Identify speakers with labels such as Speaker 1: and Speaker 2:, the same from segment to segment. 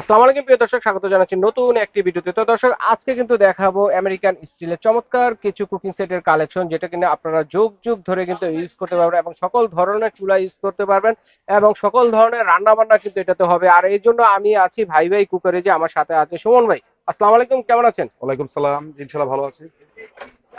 Speaker 1: আসসালামু আলাইকুম প্রিয় দর্শক স্বাগত জানাচ্ছি নতুন একটি ভিডিওতে। তো দর্শক আজকে কিন্তু দেখাবো আমেরিকান স্টিলের চমৎকার কিছু কুকিং সেটের কালেকশন যেটা কিনা আপনারা যুগ যুগ ধরে কিন্তু ইউজ করতে পারবেন এবং সকল ধরনের চুলা ইউজ করতে পারবেন এবং সকল ধরনের রান্না বান্না কিন্তু এটাতে হবে। আর এই জন্য আমি আছি ভাই ভাই কুকারে যে আমার সাথে আছে সুমন ভাই। আসসালামু আলাইকুম কেমন আছেন?
Speaker 2: ওয়ালাইকুম সালাম ইনশাল্লাহ ভালো আছি।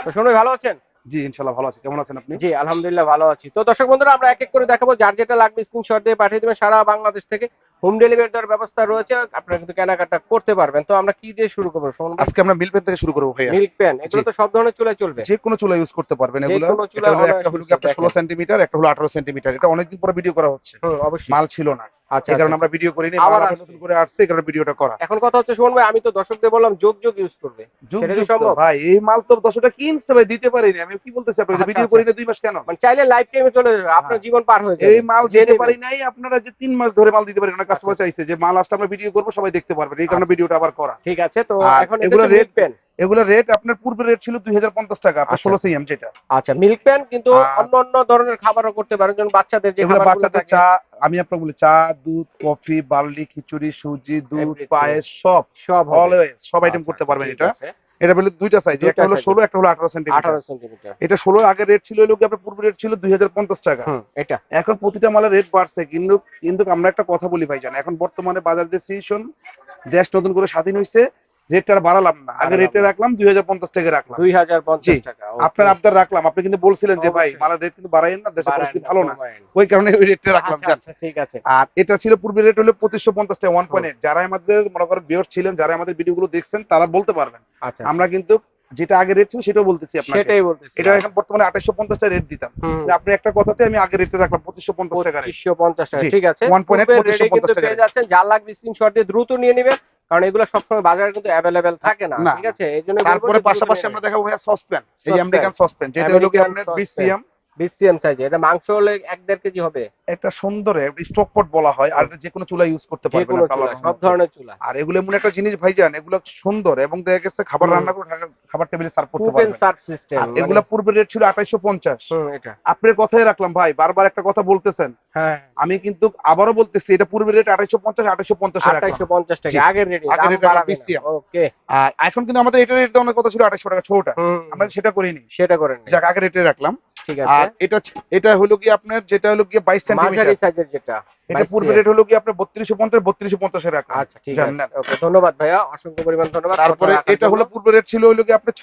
Speaker 1: তো সুমন ভাই ভালো আছেন?
Speaker 2: জি ইনশাল্লাহ ভালো আছি। কেমন আছেন আপনি?
Speaker 1: জি আলহামদুলিল্লাহ ভালো আছি। তো দর্শক বন্ধুরা আমরা এক এক করে দেখাবো যার যেটা লাগবে স্ক্রিনশট দিয়ে পাঠিয়ে দেবেন সারা বাংলাদেশ থেকে। হোম ডেলিভারি দেওয়ার ব্যবস্থা রয়েছে আপনারা কিন্তু কেনাকাটা করতে পারবেন। তো আমরা কি দিয়ে শুরু করব সুমন ভাই
Speaker 2: আজকে আমরা মিল পেন থেকে শুরু করব ভাইয়া।
Speaker 1: মিল্ক প্যান এগুলো তো সব ধরনের চুলায় চলবে।
Speaker 2: যে কোনো চুলা ইউজ করতে পারবেন
Speaker 1: যে
Speaker 2: এগুলো
Speaker 1: কোনো চুলা
Speaker 2: এটা হলো
Speaker 1: অনায়াসে
Speaker 2: একটা হলো
Speaker 1: use
Speaker 2: আপনার
Speaker 1: করতে
Speaker 2: ষোলো সেন্টিমিটার একটা হলো আঠারো সেন্টিমিটার। এটা অনেকদিন পরে ভিডিও করা হচ্ছে।
Speaker 1: হুম, অবশ্যই।
Speaker 2: মাল ছিল না।
Speaker 1: আচ্ছা
Speaker 2: এই কারণে
Speaker 1: আচ্ছা।
Speaker 2: আমরা ভিডিও করিনি
Speaker 1: আবার
Speaker 2: মাল আবার। নতুন করে আসছে এই কারণে ভিডিওটা করা।
Speaker 1: এখন কথা হচ্ছে সুমন ভাই আমি তো দর্শকদের বললাম যোগ যোগ ইউজ করবে।
Speaker 2: যুগ
Speaker 1: সেটা কি
Speaker 2: যুগ তো
Speaker 1: সম্ভব?
Speaker 2: ভাই এই মাল তো দশটা কিনছে ভাই দিতে পারিনি? আমি কি বলতেছি আপনাকে
Speaker 1: আচ্ছা,
Speaker 2: ভিডিও
Speaker 1: আচ্ছা।
Speaker 2: করি না দুই মাস কেন?
Speaker 1: মানে চাইলে লাইফ টাইমে চলে যাবে আপনার
Speaker 2: হ্যাঁ।
Speaker 1: জীবন পার হয়ে যাবে।
Speaker 2: এই মাল দিতে। পারি নাই আপনারা যে তিন মাস ধরে মাল দিতে পারেন না কাস্টমার
Speaker 1: আচ্ছা।
Speaker 2: চাইছে যে মাল আসলে আমরা ভিডিও করব সবাই দেখতে পারবেন এই কারণে
Speaker 1: আচ্ছা।
Speaker 2: ভিডিওটা আবার করা
Speaker 1: ঠিক আছে তো এখন
Speaker 2: এগুলো rate-
Speaker 1: প্যান
Speaker 2: এগুলো রেট আপনার পূর্বে রেট ছিল দুই হাজার পঞ্চাশ টাকা আপনার
Speaker 1: আচ্ছা।
Speaker 2: ষোলো সিএম যেটা
Speaker 1: আচ্ছা মিল্ক প্যান কিন্তু অন্য অন্য ধরনের খাবারও করতে পারেন যেমন বাচ্চাদের যে
Speaker 2: বাচ্চাদের চা আমি আপনাকে বলি চা দুধ কফি বার্লি খিচুড়ি সুজি দুধ. পায়েস সব
Speaker 1: সব।
Speaker 2: অলওয়েজ সব আইটেম
Speaker 1: আচ্ছা,
Speaker 2: করতে পারবেন এটা। এটা বলে দুইটা সাইজ একটা হলো
Speaker 1: size
Speaker 2: ষোলো একটা হলো আঠারো সেন্টিমিটার
Speaker 1: আঠারো সেন্টিমিটার
Speaker 2: এটা ষোলো আগে রেট ছিল হলো কি আপনার পূর্বে রেট ছিল দুই হাজার পঞ্চাশ টাকা।
Speaker 1: এটা।
Speaker 2: এখন প্রতিটা মালের রেট বাড়ছে কিন্তু কিন্তু আমরা একটা কথা বলি ভাইজান এখন বর্তমানে বাজার যে সিচুয়েশন দেশ নতুন করে স্বাধীন হয়েছে রেটটা বাড়ালাম না। আগে রেটে রাখলাম দুই হাজার পঞ্চাশ টাকা রাখলাম।
Speaker 1: দুই হাজার পঞ্চাশ টাকা
Speaker 2: আপনার আবদার রাখলাম। আপনি কিন্তু বলছিলেন যে ভাই। মালের রেট কিন্তু বাড়াইন না দেশের পরিস্থিতি ভালো না। ওই কারণে ওই রেটটা রাখলাম
Speaker 1: আচ্ছা, আচ্ছা, ঠিক আছে।
Speaker 2: আর এটা ছিল পূর্বে রেট হলো পঁচিশশো পঞ্চাশ টাকা ওয়ান পয়েন্ট যারা আমাদের মনে করেন বিয়র ছিলেন যারা আমাদের ভিডিওগুলো দেখছেন তারা বলতে পারবেন।
Speaker 1: আচ্ছা
Speaker 2: আমরা কিন্তু যেটা আগে রেট ছিল সেটাও বলতেছি আপনাকে।
Speaker 1: সেটাই বলতেছি।
Speaker 2: এটা এখন বর্তমানে আঠাশশো পঞ্চাশ টাকা রেট দিতাম। যে আপনি একটা কথাতে আমি আগে রেটে রাখলাম পঁচিশশো পঞ্চাশ টাকা rate।
Speaker 1: পঁচিশশো পঞ্চাশ টাকা ঠিক আছে।
Speaker 2: 1.8
Speaker 1: পূর্বের rate এ
Speaker 2: 2550 টাকা
Speaker 1: পেয়ে যাচ্ছেন যার লাগবে স্ক্রিনশট দিয়ে দ্রুত নিয়ে নেবেন। কারণ এগুলো সবসময় বাজারে কিন্তু অ্যাভেলেবেল থাকে না। ঠিক আছে এই জন্য
Speaker 2: তারপরে পাশাপাশি আমরা দেখাবো ভাইয়া সসপ্যান এই। আমেরিকান সসপ্যান যেটা হলো আপনার। বিসিএম
Speaker 1: বিসিএম সাইজে এটা মাংস হলে এক দেড় কেজি হবে।
Speaker 2: একটা সুন্দর স্টক পট বলা হয় আর যে কোনো চুলা ইউজ করতে আলাদা
Speaker 1: সব ধরনের চুলা।
Speaker 2: আর এগুলো এমন একটা জিনিস ভাইজান এগুলো সুন্দর এবং দেখা গেছে খাবার রান্না করে খাবার টেবিলে সার্ভ করতে পারবেন।
Speaker 1: সার্ভ সিস্টেম
Speaker 2: এগুলো পূর্বে রেট ছিল
Speaker 1: এটা।
Speaker 2: আপনার কথাই রাখলাম ভাই বারবার একটা কথা বলতেছেন।
Speaker 1: হ্যাঁ
Speaker 2: আমি কিন্তু আবারও বলতেছি এটা পূর্বে রেট আঠাইশো পঞ্চাশ আঠাইশো পঞ্চাশ
Speaker 1: টাকা। আগের রেটে
Speaker 2: আগের আমরা
Speaker 1: ওকে
Speaker 2: আর এখন কিন্তু আমাদের এটা রেট দেওয়ার কথা ছিল আঠাইশো টাকা ছোটটা। আমরা সেটা করিনি।
Speaker 1: সেটা করেন
Speaker 2: যাক আগে রেটে রাখলাম।
Speaker 1: ঠিক
Speaker 2: আর এটা এটা হলো কি আপনার যেটা হলো কি বাইশ
Speaker 1: মাঝারি সাইজের যেটা
Speaker 2: এটা পূর্বে রেট হলো কি আপনার বত্রিশশো পঞ্চাশ বত্রিশশো পঞ্চাশে
Speaker 1: আচ্ছা ঠিক আছে। ওকে ধন্যবাদ ভাইয়া অসংখ্য পরিমাণ ধন্যবাদ।
Speaker 2: তারপরে এটা হলো পূর্বে রেট ছিল হলো কি আপনার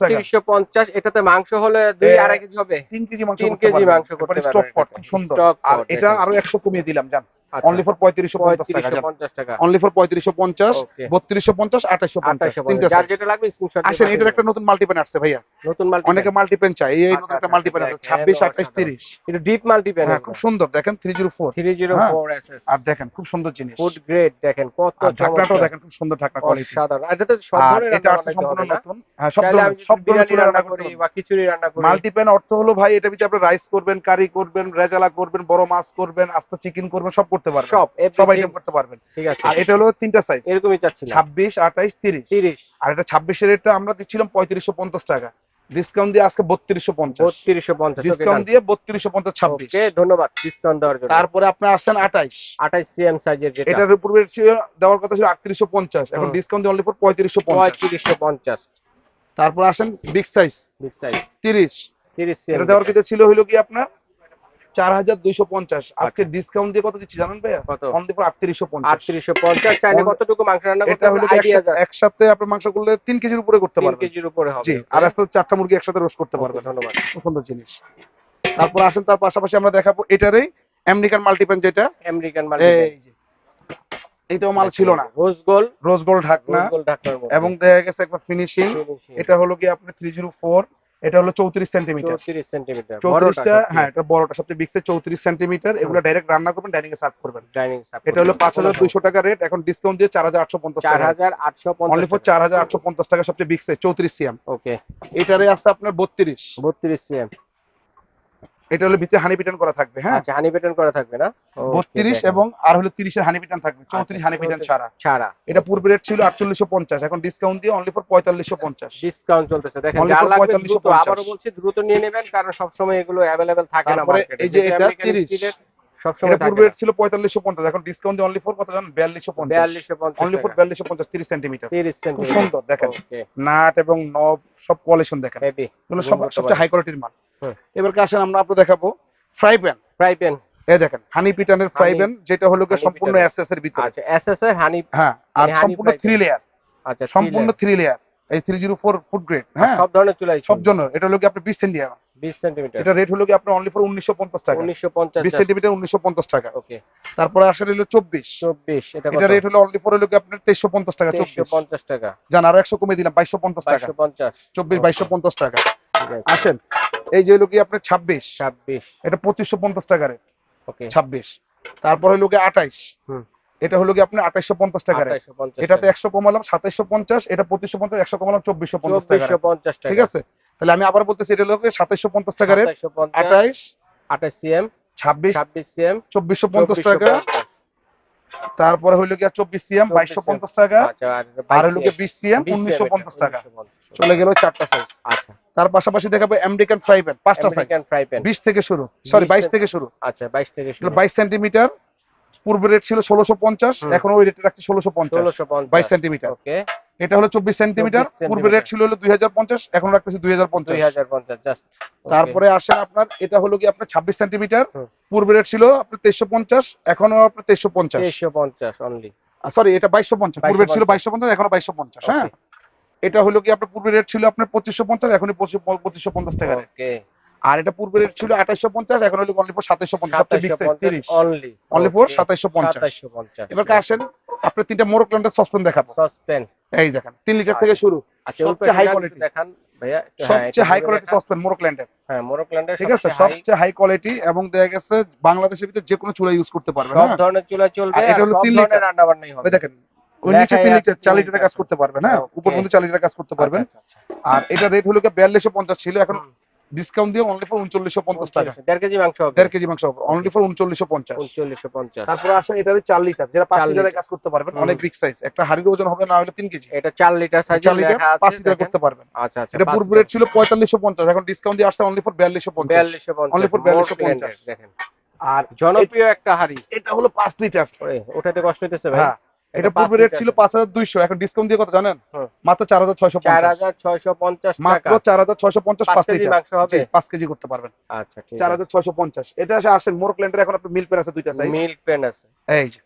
Speaker 2: টাকা।
Speaker 1: এটাতে মাংস হলে আড়াই কেজি হবে।
Speaker 2: কেজি মাংস
Speaker 1: কেজি মাংস করতে পারবেন
Speaker 2: stock pot, সুন্দর। আর এটা। আরও একশো কমিয়ে দিলাম জান। অনলি ফর পঁয়ত্রিশশো পঞ্চাশ টাকা
Speaker 1: পঁয়ত্রিশশো
Speaker 2: জান
Speaker 1: পঞ্চাশ টাকা।
Speaker 2: অনলি ফর পঁয়ত্রিশশো পঞ্চাশ বত্রিশশো পঞ্চাশ আঠাশশো পঞ্চাশ তিনটা
Speaker 1: যেটা লাগবে
Speaker 2: আসেন এটার একটা নতুন মাল্টিপেন আসছে ভাইয়া।
Speaker 1: নতুন
Speaker 2: অনেকে মাল্টিপেন চাই এই
Speaker 1: আচ্ছা,
Speaker 2: নতুন একটা
Speaker 1: আচ্ছা,
Speaker 2: মাল্টিপেন
Speaker 1: দেখেন,
Speaker 2: ছাব্বিশ আঠাশ তিরিশ।
Speaker 1: এটা ডিপ মাল্টি
Speaker 2: হ্যাঁ খুব সুন্দর। দেখেন three zero four
Speaker 1: three zero
Speaker 2: হ্যাঁ।
Speaker 1: ফোর
Speaker 2: আর দেখেন খুব সুন্দর জিনিস।
Speaker 1: ফুড গ্রেড দেখেন কত
Speaker 2: ঢাকনাটাও দেখেন খুব সুন্দর ঢাকনা কোয়ালিটি
Speaker 1: অসাধারণ। আর এটাতে সব
Speaker 2: আর
Speaker 1: ধরনের
Speaker 2: এটা
Speaker 1: রান্না
Speaker 2: সম্পূর্ণ নতুন। হ্যাঁ সব সব
Speaker 1: রান্না করি বা খিচুড়ি রান্না করি।
Speaker 2: অর্থ হলো ভাই এটা আপনি রাইস করবেন কারি করবেন রেজালা করবেন বড় মাছ করবেন আস্ত চিকেন করবেন সব করতে পারবেন।
Speaker 1: সব
Speaker 2: সব আইটেম করতে পারবেন।
Speaker 1: ঠিক আছে।
Speaker 2: আর এটা হলো তিনটা সাইজ
Speaker 1: এরকমই চাচ্ছিলাম।
Speaker 2: ছাব্বিশ আঠাইশ তিরিশ।
Speaker 1: তিরিশ।
Speaker 2: আর এটা ছাব্বিশের রেটটা আমরা দিচ্ছিলাম পঁয়ত্রিশশো পঞ্চাশ টাকা। ডিসকাউন্ট দিয়ে আজকে বত্রিশশো পঞ্চাশ।
Speaker 1: বত্রিশশো পঞ্চাশ
Speaker 2: ডিসকাউন্ট দিয়ে বত্রিশশো পঞ্চাশ ছাব্বিশ।
Speaker 1: ওকে ধন্যবাদ। ডিসকাউন্ট দেওয়ার জন্য।
Speaker 2: তারপরে আপনি আসছেন আঠাইশ।
Speaker 1: আঠাইশ সিএম সাইজের যেটা।
Speaker 2: এটার উপরে দেওয়ার কথা ছিল আটত্রিশশো পঞ্চাশ। এখন ডিসকাউন্ট দিয়ে অনলি ফর পঁয়ত্রিশশো পঞ্চাশ।
Speaker 1: পঁয়ত্রিশশো পঞ্চাশ।
Speaker 2: তারপর আসেন বিগ সাইজ
Speaker 1: বিগ সাইজ
Speaker 2: তিরিশ।
Speaker 1: তিরিশ সিএম
Speaker 2: এটা দেওয়ার কথা ছিল হলো কি আপনার? চার হাজার দুইশো পঞ্চাশ। আজকে ডিসকাউন্ট দিয়ে কত দিচ্ছি জানেন ভাইয়া?
Speaker 1: কত?
Speaker 2: অনলি আটত্রিশশো পঞ্চাশ।
Speaker 1: আটত্রিশশো পঞ্চাশ চাইলে কতটুকু মাংস রান্না
Speaker 2: এটা হলো কি
Speaker 1: আইডিয়া
Speaker 2: একসাথে- একসাথে আপনার মাংস করলে তিন কেজির উপরে করতে পারবেন।
Speaker 1: কেজির উপরে হবে।
Speaker 2: আর আজকে চারটা মুরগি একসাথে রোস্ট করতে পারবেন।
Speaker 1: ধন্যবাদ।
Speaker 2: সুন্দর জিনিস। তারপর আসেন তার পাশাপাশি আমরা দেখাবো এটারই আমেরিকান মাল্টিপেন যেটা।
Speaker 1: আমেরিকান
Speaker 2: এটাও মাল ছিল না।
Speaker 1: রোজ গোল
Speaker 2: রোজ ঢাকনা।
Speaker 1: গোল মধ্যে।
Speaker 2: এবং দেখা গেছে একটা ফিনিশিং এটা হলো কি আপনার থ্রি জিরো ফোর এটা হলো চৌত্রিশ সেন্টিমিটার।
Speaker 1: 34 সেন্টিমিটার
Speaker 2: চৌত্রিশটা হ্যাঁ এটা বড়টা সবচেয়ে বিক্সে চৌত্রিশ সেন্টিমিটার এগুলো ডাইরেক্ট রান্না করবেন ডাইনিং এ সার্ভ করবেন।
Speaker 1: ডাইনিং
Speaker 2: এটা হলো পাঁচ হাজার দুইশো টাকা রেট এখন ডিসকাউন্ট দিয়ে চার হাজার আটশো পঞ্চাশ
Speaker 1: চার হাজার আটশো
Speaker 2: অনলি ফর চার হাজার আটশো পঞ্চাশ টাকা সবচেয়ে বিক্সে চৌত্রিশ সিএম
Speaker 1: ওকে
Speaker 2: এটারে আছে আপনার বত্রিশ।
Speaker 1: বত্রিশ সিএম
Speaker 2: এটা হলো ভিতরে হানি পিটান করা থাকবে হ্যাঁ?
Speaker 1: আচ্ছা হানি পেটন করা থাকবে না? Okay,
Speaker 2: বত্রিশ
Speaker 1: দেখেন।
Speaker 2: এবং আর হলো তিরিশের হানি পিটান থাকবে
Speaker 1: আচ্ছা,
Speaker 2: চৌত্রিশ হানি পিটান ছাড়া।
Speaker 1: ছাড়া।
Speaker 2: এটা পূর্বে রেট ছিল আটচল্লিশশো পঞ্চাশ এখন ডিসকাউন্ট দিয়ে অনলি ফর পঁয়তাল্লিশশো পঞ্চাশ।
Speaker 1: ডিসকাউন্ট চলতেছে। দেখেন
Speaker 2: Only
Speaker 1: লাগবে
Speaker 2: 4550
Speaker 1: দ্রুত আবারও বলছি দ্রুত নিয়ে নেবেন কারণ সব সময় এগুলো অ্যাভেলেবেল থাকে না মার্কেটে
Speaker 2: এই যে এটা 30
Speaker 1: সবসময়
Speaker 2: এটা
Speaker 1: থাকে
Speaker 2: পূর্বে রেট ছিল পঁয়তাল্লিশশো পঞ্চাশ এখন ডিসকাউন্ট দিয়ে অনলি ফোর কত জানেন? বিয়াল্লিশশো পঞ্চাশ।
Speaker 1: বিয়াল্লিশশো পঞ্চাশ
Speaker 2: অনলি ফোর বিয়াল্লিশশো পঞ্চাশ তিরিশ সেন্টিমিটার
Speaker 1: তিরিশ
Speaker 2: খুব সুন্দর দেখেন। নাট এবং নব সব কোয়ালিশন দেখেন। এগুলো সব সবচেয়ে হাই কোয়ালিটির মাল। এবার আসেন আমরা আপনাদের দেখাবো ফ্রাই প্যান
Speaker 1: ফ্রাই প্যান
Speaker 2: এই দেখেন হানি পিটানের ফ্রাই প্যান যেটা হলো সম্পূর্ণ। এসএস এর ভিতরে।
Speaker 1: আচ্ছা এসএস এর হানি
Speaker 2: হ্যাঁ আর সম্পূর্ণ থ্রি লেয়ার
Speaker 1: আচ্ছা
Speaker 2: সম্পূর্ণ থ্রি লেয়ার এই three zero four food grade হ্যাঁ।
Speaker 1: সব ধরনের চুলাই
Speaker 2: সব জন্য এটা হলো কি আপনি বিশ সেন্টিমিটার
Speaker 1: বিশ সেন্টিমিটার
Speaker 2: এটা রেট হলো কি আপনার অনলি ফর উনিশশো পঞ্চাশ টাকা।
Speaker 1: উনিশশো পঞ্চাশ।
Speaker 2: বিশ সেন্টিমিটার উনিশশো পঞ্চাশ টাকা।
Speaker 1: ওকে
Speaker 2: তারপরে আসলে হলো চব্বিশ।
Speaker 1: চব্বিশ এটা
Speaker 2: এটা রেট হলো অনলি ফর হলো কি আপনার তেইশশো পঞ্চাশ টাকা
Speaker 1: তেইশশো
Speaker 2: চব্বিশ
Speaker 1: পঞ্চাশ টাকা।
Speaker 2: জান আরও একশো কমে দিলাম বাইশশো পঞ্চাশ টাকা।
Speaker 1: বাইশশো পঞ্চাশ।
Speaker 2: চব্বিশ বাইশশো পঞ্চাশ টাকা। আসেন। এই যে হলো কি আপনার ছাব্বিশ?
Speaker 1: ছাব্বিশ।
Speaker 2: এটা পঁচিশশো পঞ্চাশ টাকা রেট। ছাব্বিশ। তারপর হলো কি আঠাইশ। এটা হলো কি আপনার আঠাইশশো পঞ্চাশ টাকা রেট।
Speaker 1: আঠাইশশো
Speaker 2: এটাতে একশো কমালাম সাতাইশশো পঞ্চাশ এটা পঁচিশশো পঞ্চাশ একশো কমালাম চব্বিশশো পঞ্চাশ টাকা ঠিক আছে? তাহলে আমি আবার বলতেছি এটা হলো সাতাইশশো পঞ্চাশ টাকা রেট।
Speaker 1: সাতাইশশো পঞ্চাশ
Speaker 2: আঠাইশ
Speaker 1: আঠাশ সিএম
Speaker 2: ছাব্বিশ
Speaker 1: ছাব্বিশ সিএম
Speaker 2: চব্বিশশো পঞ্চাশ টাকা। তারপরে হইল গিয়া চব্বিশ সিএম বাইশশো পঞ্চাশ টাকা।
Speaker 1: আচ্ছা আর
Speaker 2: হইল কি বিশ সিএম উনিশশো পঞ্চাশ টাকা। চলে গেল চারটা সাইজ
Speaker 1: আচ্ছা।
Speaker 2: তার পাশাপাশি দেখাবো আমেরিকান ফ্রাই প্যান পাঁচটা সাইজ বিশ থেকে শুরু। সরি বাইশ
Speaker 1: থেকে-
Speaker 2: শুরু।
Speaker 1: আচ্ছা বাইশ থেকে শুরু।
Speaker 2: বাইশ সেন্টিমিটার পূর্বে রেট ছিল ষোলোশো পঞ্চাশ এখন ওই রেটে রাখছি ষোলোশো পঞ্চাশ।
Speaker 1: ষোলোশো পঞ্চাশ
Speaker 2: বাইশ সেন্টিমিটার
Speaker 1: ওকে।
Speaker 2: এটা হলো চব্বিশ সেন্টিমিটার পূর্বে রেট ছিল হলো দুই হাজার পঞ্চাশ এখন রাখতেছি দুই তারপরে আসেন আপনার এটা হলো কি আপনার ছাব্বিশ সেন্টিমিটার। পূর্বে রেট ছিল আপনার তেইশশো পঞ্চাশ এখনও আপনার তেইশশো পঞ্চাশ।
Speaker 1: অনলি
Speaker 2: সরি এটা বাইশশো পঞ্চাশ পূর্বে ছিল
Speaker 1: 2250
Speaker 2: বাইশশো পঞ্চাশ এখনও বাইশশো পঞ্চাশ হ্যাঁ? এটা হলো কি আপনার পূর্বে রেট ছিল আপনার পঁচিশশো পঞ্চাশ এখন পঁচিশশো পঞ্চাশ টাকা আর এটা পূর্বে রেট ছিল আঠাশশো পঞ্চাশ এখন হলো অনলি ফোর সাতাইশশো পঞ্চাশ।
Speaker 1: অনলি
Speaker 2: অনলি ফোর সাতাইশশো পঞ্চাশ এবার আসেন আপনার তিনটা মোরোক্ল্যান্ডের সসপেন দেখাবো।
Speaker 1: সসপেন
Speaker 2: এই দেখেন তিন লিটার থেকে শুরু।
Speaker 1: আচ্ছা
Speaker 2: সবচেয়ে
Speaker 1: হাই কোয়ালিটি দেখান ভাইয়া হ্যাঁ,
Speaker 2: সবচেয়ে হাই কোয়ালিটি
Speaker 1: দেখান।
Speaker 2: সসপেন মোরোক্ল্যান্ডের
Speaker 1: হ্যাঁ মোরোক্ল্যান্ডের
Speaker 2: ঠিক আছে সবচেয়ে হাই কোয়ালিটি এবং দেখা গেছে বাংলাদেশের ভিতরে যে কোনো চুলা ইউজ করতে পারবে
Speaker 1: সব
Speaker 2: হ্যাঁ?
Speaker 1: ধরনের চুলা চলবে
Speaker 2: এটা হলো তিন লিটার।
Speaker 1: রান্না বান্নাই হবে।
Speaker 2: দেখেন ওই নিচে তিন লিটার চার লিটারের কাজ করতে পারবেন হ্যাঁ? উপর পর্যন্ত চার লিটার কাজ করতে পারবেন।
Speaker 1: আচ্ছা, আচ্ছা,
Speaker 2: আর এটা রেট হলো বিয়াল্লিশশো পঞ্চাশ ছিল এখন। ডিসকাউন্ট দিয়ে অনলি ফর উনচল্লিশশো পঞ্চাশ টাকা।
Speaker 1: দেড় কেজি মাংস হবে।
Speaker 2: দেড় কেজি মাংস হবে। অনলি ফর উনচল্লিশশো পঞ্চাশ।
Speaker 1: উনচল্লিশশো পঞ্চাশ।
Speaker 2: তারপরে আসেন এটা হলো চার লিটার যেটা পাঁচ লিটারের
Speaker 1: লিটার।
Speaker 2: কাজ করতে পারবেন অনেক বিগ সাইজ একটা হাড়ির ওজন হবে না হলে তিন কেজি।
Speaker 1: এটা চার লিটার সাইজের
Speaker 2: চার লিটার পাঁচ লিটার করতে পারবেন।
Speaker 1: আচ্ছা আচ্ছা
Speaker 2: এটা পূর্ব রেট ছিল পঁয়তাল্লিশশো পঞ্চাশ। এখন ডিসকাউন্ট দিয়ে আসছে অনলি ফর বিয়াল্লিশশো পঞ্চাশ।
Speaker 1: বিয়াল্লিশশো পঞ্চাশ
Speaker 2: for
Speaker 1: মোট
Speaker 2: 4250
Speaker 1: blended, দেখেন।
Speaker 2: আর
Speaker 1: জনপ্রিয় একটা হাড়ি।
Speaker 2: এটা হলো পাঁচ লিটার
Speaker 1: ওঠাতে কষ্ট হইতেছে ভাই।
Speaker 2: হ্যাঁ। এটা পূর্বে রেট ছিল
Speaker 1: আছে।
Speaker 2: পাঁচ হাজার দুইশো এখন ডিসকাউন্ট দিয়ে কত জানেন? মাত্র ছয়শো পঞ্চাশ।
Speaker 1: টাকা
Speaker 2: মাত্র চার হাজার ছয়শো পঞ্চাশ
Speaker 1: পাঁচ
Speaker 2: পাঁচ
Speaker 1: কেজি মাংস হবে?
Speaker 2: কেজি করতে পারবেন।
Speaker 1: আচ্ছা ঠিক
Speaker 2: এটা আসে আসেন মোর ক্ল্যান্ডের এখন আপনার মিল পেন আছে দুইটা সাইজ
Speaker 1: মিল্ক পেন আছে।
Speaker 2: এই যে।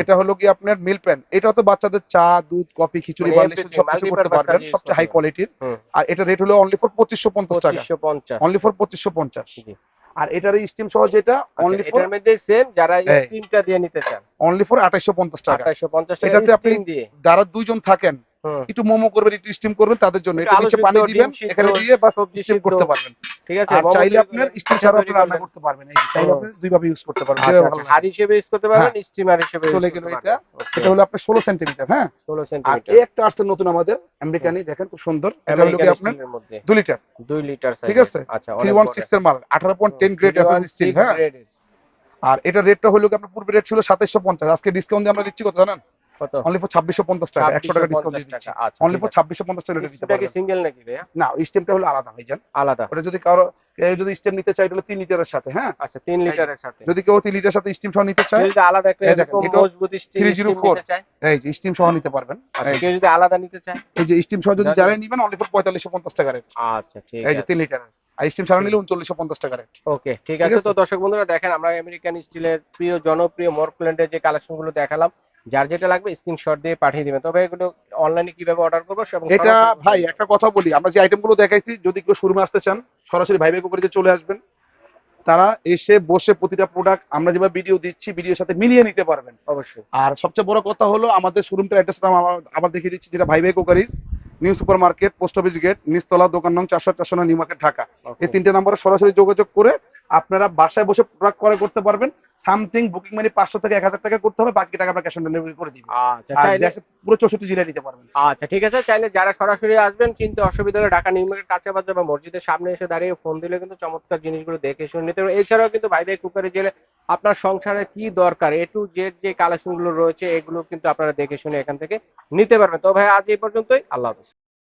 Speaker 2: এটা হলো কি আপনার মিল পেন এটা তো বাচ্চাদের চা দুধ কফি খিচুড়ি
Speaker 1: মানে
Speaker 2: বার্লি সব করতে পারবেন। সবচেয়ে হাই কোয়ালিটির আর এটা রেট হলো অনলি ফর পঁচিশশো পঞ্চাশ টাকা।
Speaker 1: পঁচিশশো পঞ্চাশ।
Speaker 2: অনলি ফর পঁচিশশো পঞ্চাশ।
Speaker 1: জি।
Speaker 2: আর এটার স্টিম সহ যেটা
Speaker 1: আচ্ছা,
Speaker 2: অনলি ফর
Speaker 1: এটার মধ্যে সেম যারা। স্টিমটা দিয়ে নিতে চান
Speaker 2: অনলি ফর আঠাইশশো পঞ্চাশ টাকা
Speaker 1: আঠাশশো পঞ্চাশ টাকা
Speaker 2: এটাতে আপনি
Speaker 1: দিয়ে
Speaker 2: যারা দুইজন থাকেন। একটু মোমো করবেন একটু স্টিম করবেন তাদের জন্য।
Speaker 1: একটু
Speaker 2: এটা নিচে পানি দিবেন এখানে দিয়ে বা
Speaker 1: সবজি
Speaker 2: স্টিম করতে পারবেন।
Speaker 1: ঠিক আছে
Speaker 2: আর চাইলে আপনার স্টিম
Speaker 1: তৈরি
Speaker 2: আপনি রান্না করতে পারবেন। এই চাইলে। আপনি দুইভাবে ইউজ করতে পারবেন।
Speaker 1: আচ্ছা, আচ্ছা,
Speaker 2: ভালো লাগে।
Speaker 1: হিসেবে ইউজ করতে পারবেন স্টিমার হিসেবে
Speaker 2: চলে গেল এটা। এটা হলো আপনার ষোলো সেন্টিমিটার হ্যাঁ?
Speaker 1: 16
Speaker 2: সেমি
Speaker 1: আর
Speaker 2: এই একটা আসছে নতুন আমাদের আমেরিকানি দেখেন খুব সুন্দর। এটা হলো কি আপনার
Speaker 1: স্টিলের মধ্যে।
Speaker 2: দু লিটার
Speaker 1: 2 লিটার সাইজ
Speaker 2: ঠিক আছে?
Speaker 1: আচ্ছা
Speaker 2: থ্রি ওয়ান সিক্স এর মাল আঠারো point ten grade SS steel হ্যাঁ? আর এটা রেটটা হলো কি আপনার পূর্বে রেট ছিল সাতাইশশো পঞ্চাশ আজকে ডিসকাউন্ট দিয়ে আমরা দিচ্ছি কত জানেন? অনলি ফর ছাব্বিশশো পঞ্চাশ টাকা একশো টাকা ডিসকাউন্ট দিচ্ছি।
Speaker 1: আচ্ছা
Speaker 2: অনলি ফর ছাব্বিশশো পঞ্চাশ টাকা দিতে পারবেন
Speaker 1: সিঙ্গেল নাকি
Speaker 2: না স্টেমটা হলো আলাদা ভাইজান।
Speaker 1: আলাদা।
Speaker 2: ওটা যদি কারও কেউ যদি স্টেম নিতে চাই তাহলে তিন লিটারের সাথে হ্যাঁ?
Speaker 1: আচ্ছা 3 লিটারের সাথে।
Speaker 2: যদি কেউ তিন লিটারের সাথে স্টিম সহ নিতে চায়
Speaker 1: যদি আলাদা একটা
Speaker 2: দেখেন,
Speaker 1: মজবুত স্টিল
Speaker 2: 304
Speaker 1: নিতে চায়?
Speaker 2: এই যে স্টিম সহ নিতে পারবেন।
Speaker 1: আচ্ছা কেউ যদি আলাদা নিতে চায়?
Speaker 2: এই যে স্টিম সহ যদি যারাই নিবেন অনলি ফর পঁয়তাল্লিশশো পঞ্চাশ টাকা রেট
Speaker 1: আচ্ছা ঠিক
Speaker 2: এই যে
Speaker 1: আছে।
Speaker 2: তিন লিটারের। আর স্টিম নিলে উনচল্লিশশো পঞ্চাশ টাকা রেট
Speaker 1: ওকে ঠিক আছে? তো দর্শক বন্ধুরা দেখেন আমরা আমেরিকান স্টিলের প্রিয় জনপ্রিয় মরপ্ল্যান্ডের যে কালেকশনগুলো দেখালাম যার যেটা লাগবে স্ক্রিনশট দিয়ে পাঠিয়ে দিবেন। তবে এগুলো অনলাইনে কীভাবে অর্ডার করব
Speaker 2: এটা ভাই একটা কথা বলি আমরা যে আইটেমগুলো দেখাইছি যদি কেউ শোরুমে আসতে চান সরাসরি ভাই করে চলে আসবেন। তারা এসে বসে প্রতিটা প্রোডাক্ট আমরা যেভাবে ভিডিও দিচ্ছি ভিডিওর সাথে মিলিয়ে নিতে পারবেন।
Speaker 1: অবশ্যই।
Speaker 2: আর সবচেয়ে বড় কথা হলো আমাদের শোরুমটার অ্যাড্রেসটা আবার দেখিয়ে দিচ্ছি যেটা ভাই ভাই কোকারিস new super market post office gate নিচতলা দোকান নং চারশো চারশো নিউ মার্কেট ঢাকা। এই তিনটে নম্বরে সরাসরি যোগাযোগ করে আপনারা বাসায় বসে প্রোডাক্ট করে করতে পারবেন। সামথিং বুকিং মানি পাঁচশো থেকে এক হাজার টাকা করতে হবে বাকি টাকা আমরা ক্যাশ অন ডেলিভারি করে দিবেন।
Speaker 1: আচ্ছা
Speaker 2: পুরো চৌষট্টি জেলায় নিতে পারবেন।
Speaker 1: আচ্ছা ঠিক আছে চাইলে যারা সরাসরি আসবেন চিনতে অসুবিধা হলে ঢাকা নিউ মার্কেট কাছে বাজার বা মসজিদের সামনে এসে দাঁড়িয়ে ফোন দিলে কিন্তু চমৎকার জিনিসগুলো দেখে শুনে নিতে পারবেন এছাড়াও কিন্তু ভাই ভাই কুকারে জেলে আপনার সংসারে কি দরকার এ টু জেড যে কালেকশনগুলো রয়েছে এগুলো কিন্তু আপনারা দেখে শুনে এখান থেকে নিতে পারবেন। তো ভাই আজ এই পর্যন্তই আল্লাহ হাফিজ।